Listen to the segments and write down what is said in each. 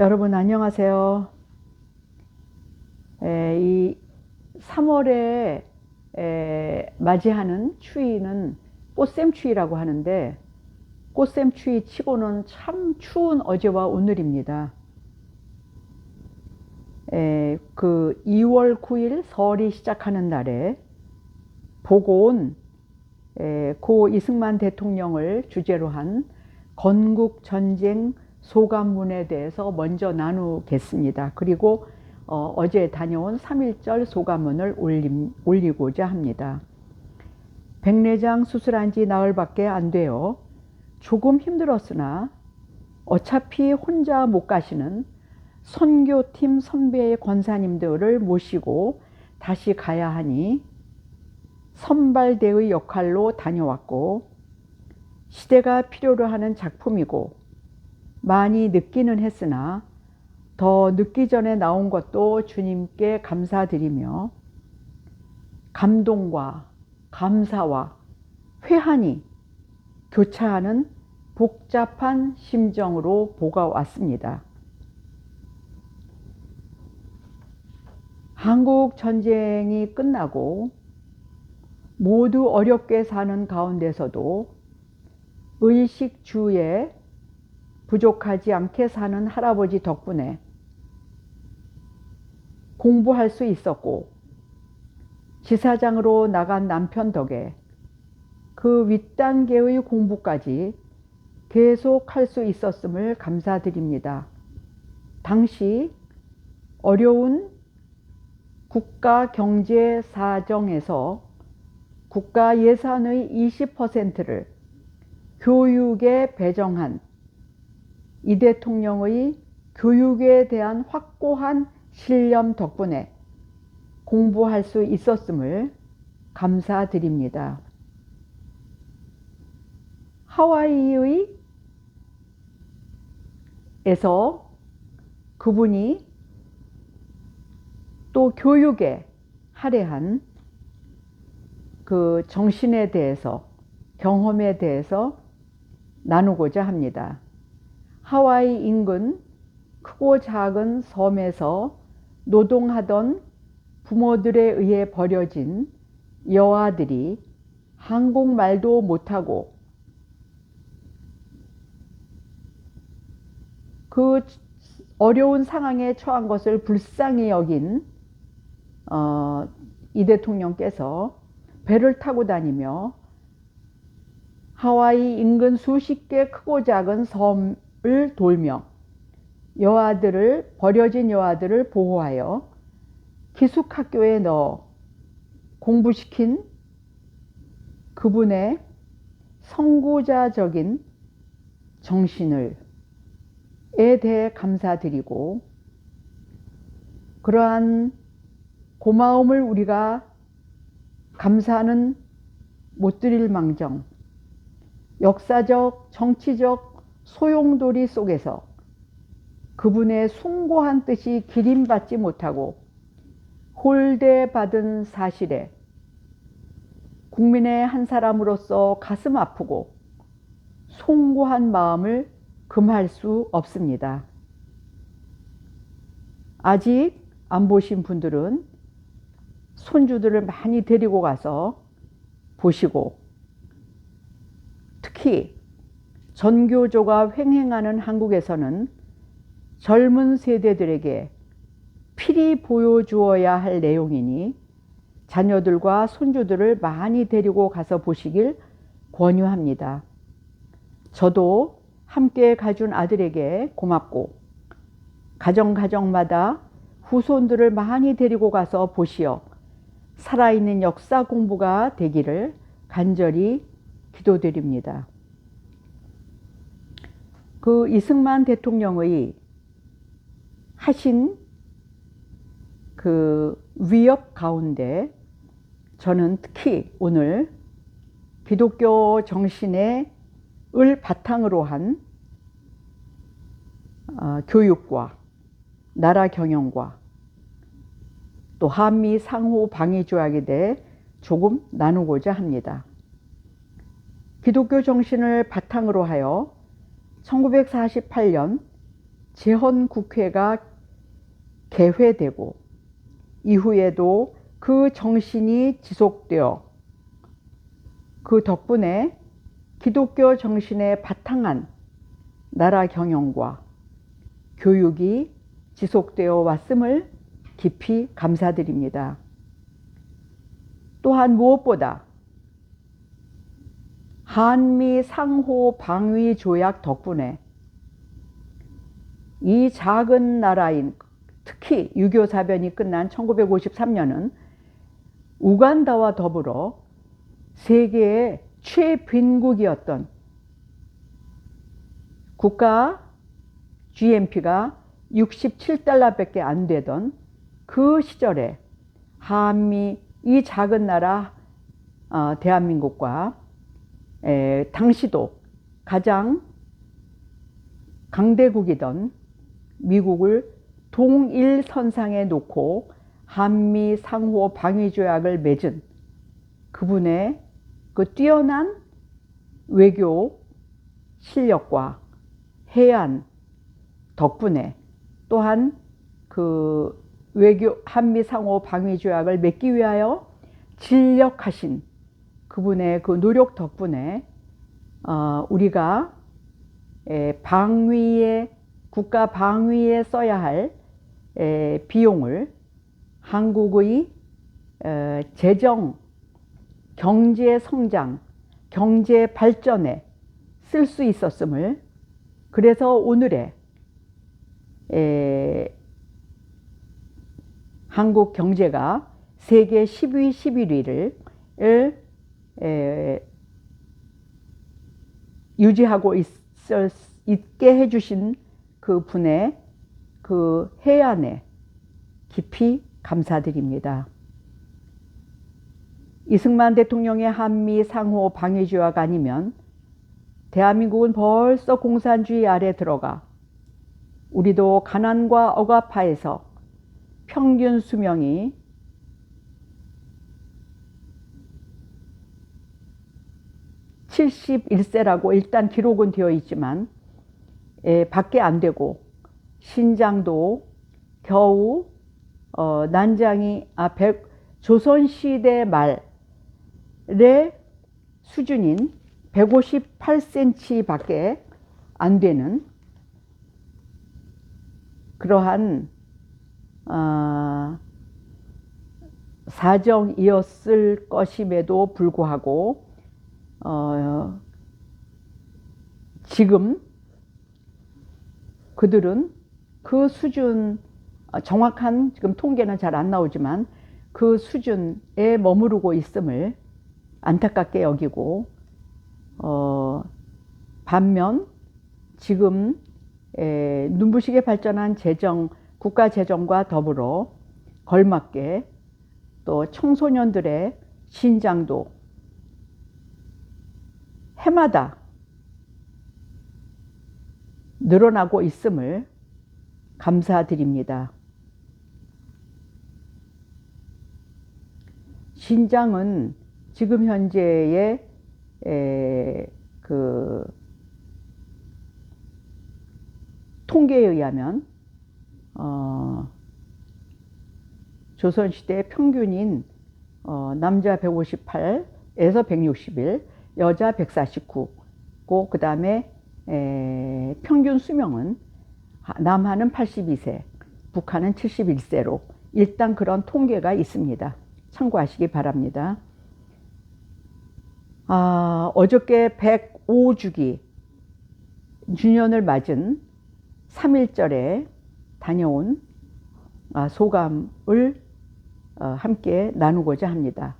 여러분 안녕하세요. 에, 이 3월에 에, 맞이하는 추위는 꽃샘추위라고 하는데 꽃샘추위 치고는 참 추운 어제와 오늘입니다. 에, 그 2월 9일 설이 시작하는 날에 보고 온 에, 고 이승만 대통령을 주제로 한 건국 전쟁 소감문에 대해서 먼저 나누겠습니다. 그리고 어, 어제 다녀온 3.1절 소감문을 올림, 올리고자 합니다. 백내장 수술한 지 나흘밖에 안 되어 조금 힘들었으나 어차피 혼자 못 가시는 선교팀 선배 권사님들을 모시고 다시 가야 하니 선발대의 역할로 다녀왔고 시대가 필요로 하는 작품이고 많이 늦기는 했으나 더 늦기 전에 나온 것도 주님께 감사드리며 감동과 감사와 회한이 교차하는 복잡한 심정으로 보가 왔습니다. 한국 전쟁이 끝나고 모두 어렵게 사는 가운데서도 의식주에 부족하지 않게 사는 할아버지 덕분에 공부할 수 있었고 지사장으로 나간 남편 덕에 그 윗단계의 공부까지 계속 할 수 있었음을 감사드립니다. 당시 어려운 국가 경제 사정에서 국가 예산의 20%를 교육에 배정한 이 대통령의 교육에 대한 확고한 신념 덕분에 공부할 수 있었음을 감사드립니다. 하와이의 에서 그분이 또 교육에 할애한 그 정신에 대해서 경험에 대해서 나누고자 합니다. 하와이 인근 크고 작은 섬에서 노동하던 부모들에 의해 버려진 여아들이 한국말도 못하고 그 어려운 상황에 처한 것을 불쌍히 여긴 어, 이 대통령께서 배를 타고 다니며 하와이 인근 수십 개 크고 작은 섬 을 돌며 여아들을 버려진 여아들을 보호하여 기숙학교에 넣어 공부시킨 그분의 선구자적인 정신을 에 대해 감사드리고 그러한 고마움을 우리가 감사는 못 드릴 망정 역사적 정치적 소용돌이 속에서 그분의 숭고한 뜻이 기림받지 못하고 홀대받은 사실에 국민의 한 사람으로서 가슴 아프고 송구한 마음을 금할 수 없습니다. 아직 안 보신 분들은 손주들을 많이 데리고 가서 보시고 특히 전교조가 횡행하는 한국에서는 젊은 세대들에게 필히 보여주어야 할 내용이니 자녀들과 손주들을 많이 데리고 가서 보시길 권유합니다. 저도 함께 가준 아들에게 고맙고 가정 가정마다 후손들을 많이 데리고 가서 보시어 살아있는 역사 공부가 되기를 간절히 기도드립니다. 그 이승만 대통령의 하신 그 위협 가운데 저는 특히 오늘 기독교 정신의 을 바탕으로 한 어, 교육과 나라 경영과 또 한미 상호 방위 조약에 대해 조금 나누고자 합니다. 기독교 정신을 바탕으로 하여 1948년 재헌 국회가 개회되고 이후에도 그 정신이 지속되어 그 덕분에 기독교 정신에 바탕한 나라 경영과 교육이 지속되어 왔음을 깊이 감사드립니다. 또한 무엇보다 한미 상호 방위 조약 덕분에 이 작은 나라인 특히 유교 사변이 끝난 1953년은 우간다와 더불어 세계의 최빈국이었던 국가 GNP가 67달러밖에 안 되던 그 시절에 한미 이 작은 나라 어, 대한민국과 에, 당시도 가장 강대국이던 미국을 동일 선상에 놓고 한미 상호 방위 조약을 맺은 그분의 그 뛰어난 외교 실력과 해안 덕분에 또한 그 외교 한미 상호 방위 조약을 맺기 위하여 진력하신 그분의 그 노력 덕분에 어, 우리가 방위에 국가 방위에 써야 할 비용을 한국의 어, 재정, 경제 성장, 경제 발전에 쓸 수 있었음을 그래서 오늘의 한국 경제가 세계 10위, 11위를 유지하고 있, 있게 해주신 그 분의 그 해안에 깊이 감사드립니다. 이승만 대통령의 한미 상호 방위 조약 아니면 대한민국은 벌써 공산주의 아래 들어가 우리도 가난과 억압하에서 평균 수명이 (71세라고) 일단 기록은 되어 있지만 에, 밖에 안 되고 신장도 겨우 어, 난장이 아, 백, 조선 시대 말의 수준인 158cm 밖에 안 되는 그러한 어, 사정이었을 것임에도 불구하고 어, 지금 그들은 그 수준 어, 정확한 지금 통계는 잘 안 나오지만 그 수준에 머무르고 있음을 안타깝게 여기고 어, 반면 지금 에, 눈부시게 발전한 재정 국가 재정과 더불어 걸맞게 또 청소년들의 신장도 해마다 늘어나고 있음을 감사드립니다. 신장은 지금 현재의 그 통계에 의하면 어, 조선시대 평균인 어, 남자 158에서 161, 여자 149고 그 다음에 평균 수명은 남한은 82세, 북한은 71세로 일단 그런 통계가 있습니다. 참고하시기 바랍니다. 아, 어저께 105주기 주년을 맞은 3일절에 다녀온 아, 소감을 어, 함께 나누고자 합니다.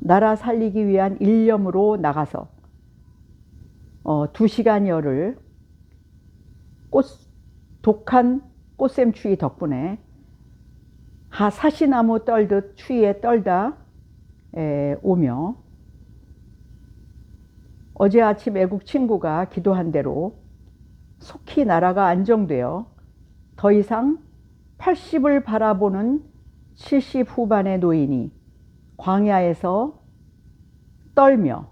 나라 살리기 위한 일념으로 나가서 어, 두 시간여를 꽃, 독한 꽃샘 추위 덕분에 하 사시나무 떨듯 추위에 떨다 에, 오며 어제 아침 애국 친구가 기도한 대로 속히 나라가 안정되어 더 이상 80을 바라보는 70 후반의 노인이 광야에서 떨며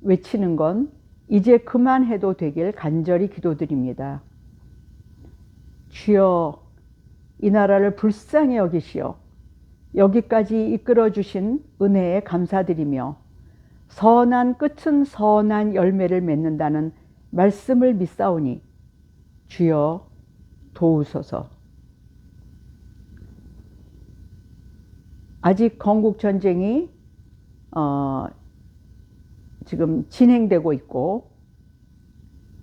외치는 건 이제 그만해도 되길 간절히 기도드립니다. 주여 이 나라를 불쌍히 여기시어 여기까지 이끌어 주신 은혜에 감사드리며 선한 끝은 선한 열매를 맺는다는 말씀을 믿사오니 주여 도우소서. 아직 건국 전쟁이 어, 지금 진행되고 있고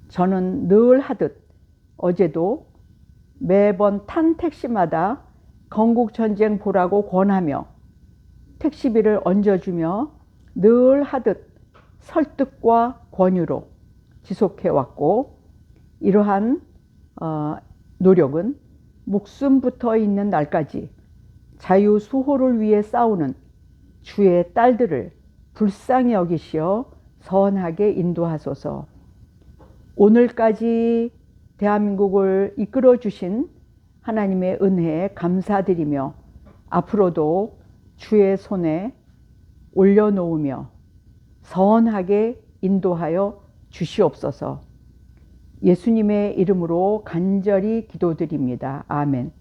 저는 늘 하듯 어제도 매번 탄 택시마다 건국 전쟁 보라고 권하며 택시비를 얹어주며 늘 하듯 설득과 권유로 지속해 왔고 이러한 어, 노력은 목숨 붙어 있는 날까지 자유 수호를 위해 싸우는 주의 딸들을 불쌍히 여기시어 선하게 인도하소서. 오늘까지 대한민국을 이끌어 주신 하나님의 은혜에 감사드리며 앞으로도 주의 손에 올려놓으며 선하게 인도하여 주시옵소서. 예수님의 이름으로 간절히 기도드립니다. 아멘.